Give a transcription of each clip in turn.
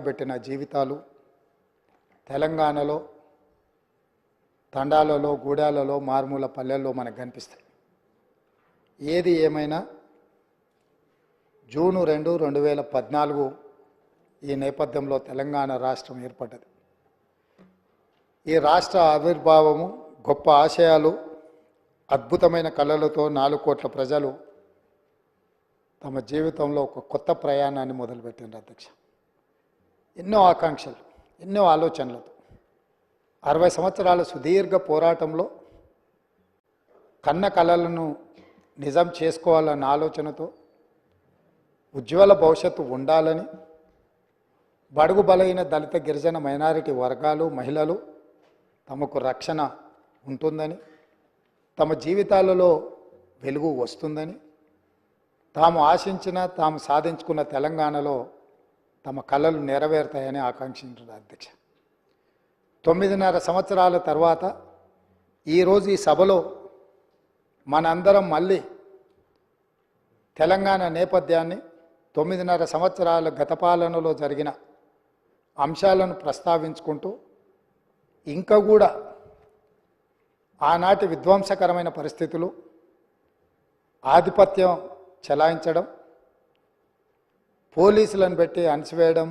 పెట్టిన జీవితాలు తెలంగాణలో తండాలలో గూడాలలో మారుమూల పల్లెల్లో మనకు కనిపిస్తాయి. ఏది ఏమైనా జూను రెండు రెండు వేల పద్నాలుగు ఈ నేపథ్యంలో తెలంగాణ రాష్ట్రం ఏర్పడ్డది. ఈ రాష్ట్ర ఆవిర్భావము గొప్ప ఆశయాలు అద్భుతమైన కళలతో నాలుగు కోట్ల ప్రజలు తమ జీవితంలో ఒక కొత్త ప్రయాణాన్ని మొదలుపెట్టిండ్రు అధ్యక్ష. ఎన్నో ఆకాంక్షలు ఎన్నో ఆలోచనలతో అరవై సంవత్సరాల సుదీర్ఘ పోరాటంలో కన్న కళలను నిజం చేసుకోవాలన్న ఆలోచనతో ఉజ్వల భవిష్యత్తు ఉండాలని బడుగు బలైన దళిత గిరిజన మైనారిటీ వర్గాలు మహిళలు తమకు రక్షణ ఉంటుందని తమ జీవితాలలో వెలుగు వస్తుందని తాము ఆశించిన తాము సాధించుకున్న తెలంగాణలో తమ కళలు నెరవేరుతాయని ఆకాంక్షించారు అధ్యక్ష. తొమ్మిదిన్నర సంవత్సరాల తర్వాత ఈరోజు ఈ సభలో మనందరం మళ్ళీ తెలంగాణ నేపథ్యాన్ని తొమ్మిదిన్నర సంవత్సరాల గత పాలనలో జరిగిన అంశాలను ప్రస్తావించుకుంటూ ఇంకా కూడా ఆనాటి విధ్వంసకరమైన పరిస్థితులు ఆధిపత్యం చెలాయించడం పోలీసులను పెట్టి అణచివేయడం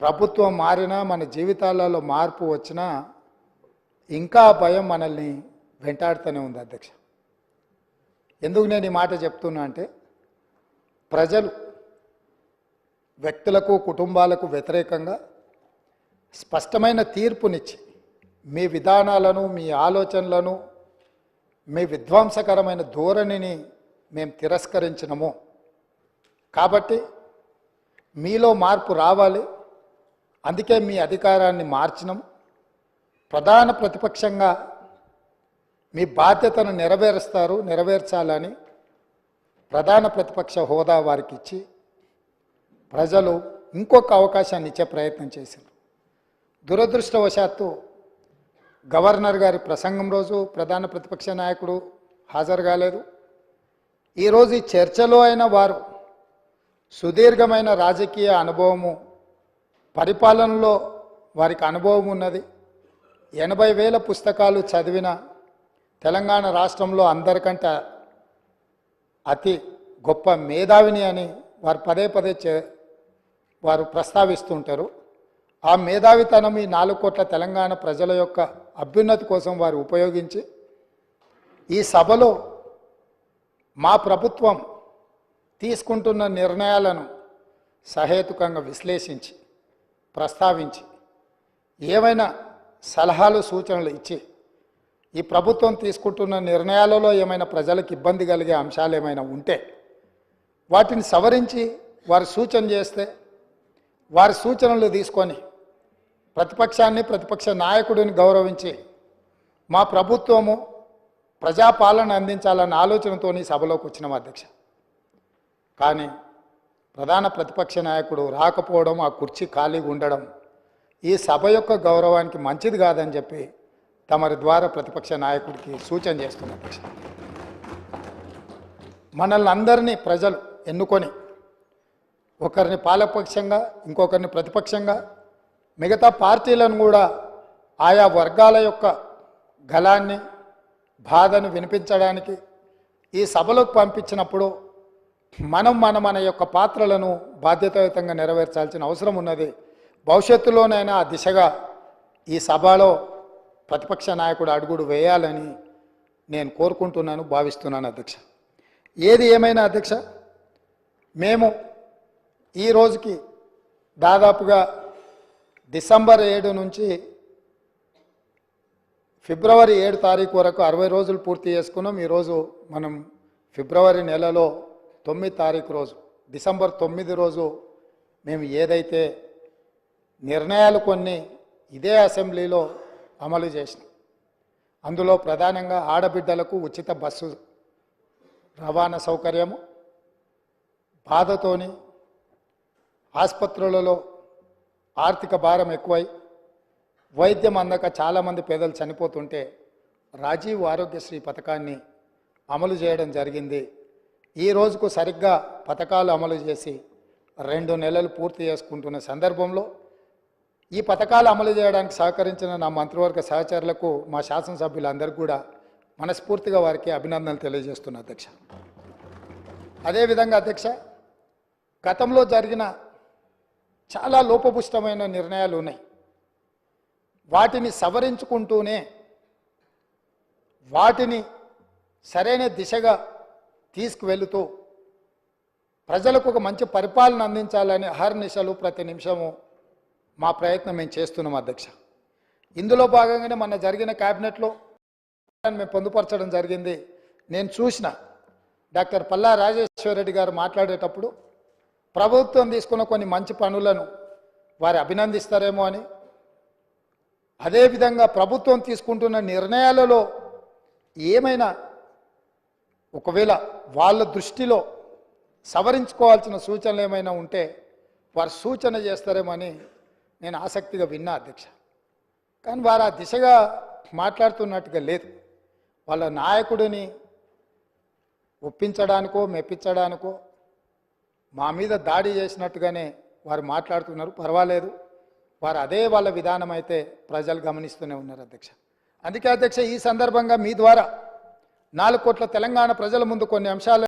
ప్రభుత్వం మారినా మన జీవితాలలో మార్పు వచ్చినా ఇంకా భయం మనల్ని వెంటాడుతూనే ఉంది అధ్యక్ష. ఎందుకు నేను ఈ మాట చెప్తున్నా అంటే ప్రజలు వ్యక్తులకు కుటుంబాలకు వ్యతిరేకంగా స్పష్టమైన తీర్పునిచ్చి మీ విధానాలను మీ ఆలోచనలను మీ విధ్వంసకరమైన ధోరణిని మేము తిరస్కరించినము. కాబట్టి మీలో మార్పు రావాలి. అందుకే మీ అధికారాన్ని మార్చినం. ప్రధాన ప్రతిపక్షంగా మీ బాధ్యతను నెరవేరుస్తారు నెరవేర్చాలని ప్రధాన ప్రతిపక్ష హోదా వారికి ఇచ్చి ప్రజలు ఇంకొక అవకాశాన్ని ఇచ్చే ప్రయత్నం చేశారు దురదృష్టవశాత్తు గవర్నర్ గారి ప్రసంగం రోజు ప్రధాన ప్రతిపక్ష నాయకుడు హాజరు కాలేదు. ఈరోజు ఈ చర్చలో అయిన వారు సుదీర్ఘమైన రాజకీయ అనుభవము పరిపాలనలో వారికి అనుభవం ఉన్నది. ఎనభై వేల పుస్తకాలు చదివిన తెలంగాణ రాష్ట్రంలో అందరికంటే అతి గొప్ప మేధావిని అని వారు పదే పదే చే వారు ప్రస్తావిస్తుంటారు ఆ మేధావితనం ఈ నాలుగు కోట్ల తెలంగాణ ప్రజల యొక్క అభ్యున్నతి కోసం వారు ఉపయోగించి ఈ సభలో మా ప్రభుత్వం తీసుకుంటున్న నిర్ణయాలను సహేతుకంగా విశ్లేషించి ప్రస్తావించి ఏమైనా సలహాలు సూచనలు ఇచ్చి ఈ ప్రభుత్వం తీసుకుంటున్న నిర్ణయాలలో ఏమైనా ప్రజలకు ఇబ్బంది కలిగే అంశాలు ఏమైనా ఉంటే వాటిని సవరించి వారు సూచన చేస్తే వారి సూచనలు తీసుకొని ప్రతిపక్షాన్ని ప్రతిపక్ష నాయకుడిని గౌరవించి మా ప్రభుత్వము ప్రజాపాలన అందించాలన్న ఆలోచనతో సభలోకి వచ్చినాం అధ్యక్ష. కానీ ప్రధాన ప్రతిపక్ష నాయకుడు రాకపోవడం ఆ కుర్చీ ఖాళీగా ఉండడం ఈ సభ యొక్క గౌరవానికి మంచిది కాదని చెప్పి తమరి ద్వారా ప్రతిపక్ష నాయకుడికి సూచన చేస్తున్న పక్ష. మనల్ని అందరినీ ప్రజలు ఎన్నుకొని ఒకరిని పాలపక్షంగా ఇంకొకరిని ప్రతిపక్షంగా మిగతా పార్టీలను కూడా ఆయా వర్గాల యొక్క గలాన్ని బాధను వినిపించడానికి ఈ సభలోకి పంపించినప్పుడు మనం మన మన యొక్క పాత్రలను బాధ్యతాయుతంగా నెరవేర్చాల్సిన అవసరం ఉన్నది. భవిష్యత్తులోనైనా ఆ దిశగా ఈ సభలో ప్రతిపక్ష నాయకుడు అడుగుడు వేయాలని నేను కోరుకుంటున్నాను భావిస్తున్నాను అధ్యక్ష. ఏది ఏమైనా అధ్యక్ష మేము ఈ రోజుకి దాదాపుగా డిసెంబర్ ఏడు నుంచి ఫిబ్రవరి ఏడు తారీఖు వరకు అరవై రోజులు పూర్తి చేసుకున్నాం. ఈరోజు మనం ఫిబ్రవరి నెలలో తొమ్మిది తారీఖు రోజు డిసెంబర్ తొమ్మిది రోజు మేము ఏదైతే నిర్ణయాలు కొన్ని ఇదే అసెంబ్లీలో అమలు చేసినాం. అందులో ప్రధానంగా ఆడబిడ్డలకు ఉచిత బస్సు రవాణా సౌకర్యము బాధతోని ఆసుపత్రులలో ఆర్థిక భారం ఎక్కువై వైద్యం అందక చాలామంది పేదలు చనిపోతుంటే రాజీవ్ ఆరోగ్యశ్రీ పథకాన్ని అమలు చేయడం జరిగింది. ఈ రోజుకు సరిగ్గా పథకాలు అమలు చేసి రెండు నెలలు పూర్తి చేసుకుంటున్న సందర్భంలో ఈ పథకాలు అమలు చేయడానికి సహకరించిన నా మంత్రివర్గ సహచరులకు మా శాసనసభ్యులందరికీ కూడా మనస్ఫూర్తిగా వారికి అభినందనలు తెలియజేస్తున్నా అధ్యక్ష. అదేవిధంగా అధ్యక్ష గతంలో జరిగిన చాలా లోపపుష్టమైన నిర్ణయాలు ఉన్నాయి. వాటిని సవరించుకుంటూనే వాటిని సరైన దిశగా తీసుకువెళుతూ ప్రజలకు ఒక మంచి పరిపాలన అందించాలని అహర్నిశలు ప్రతి నిమిషము మా ప్రయత్నం మేము చేస్తున్నాం అధ్యక్ష. ఇందులో భాగంగానే మొన్న జరిగిన క్యాబినెట్లో మేము పొందుపరచడం జరిగింది. నేను చూసిన డాక్టర్ పల్లా రాజేశ్వరరెడ్డి గారు మాట్లాడేటప్పుడు ప్రభుత్వం తీసుకున్న కొన్ని మంచి పనులను వారు అభినందిస్తారేమో అని అదేవిధంగా ప్రభుత్వం తీసుకుంటున్న నిర్ణయాలలో ఏమైనా ఒకవేళ వాళ్ళ దృష్టిలో సవరించుకోవాల్సిన సూచనలు ఏమైనా ఉంటే వారు సూచన చేస్తారేమని నేను ఆసక్తిగా విన్నా అధ్యక్ష. కానీ వారు ఆ దిశగా మాట్లాడుతున్నట్టుగా లేదు. వాళ్ళ నాయకుడిని ఒప్పించడానికో మెప్పించడానికో మా మీద దాడి చేసినట్టుగానే వారు మాట్లాడుతున్నారు. పర్వాలేదు. వారు అదే వాళ్ళ విధానం అయితే ప్రజలు గమనిస్తూనే ఉన్నారు అధ్యక్ష. అందుకే అధ్యక్ష ఈ సందర్భంగా మీ ద్వారా నాలుగు కోట్ల తెలంగాణ ప్రజల ముందు కొన్ని అంశాలు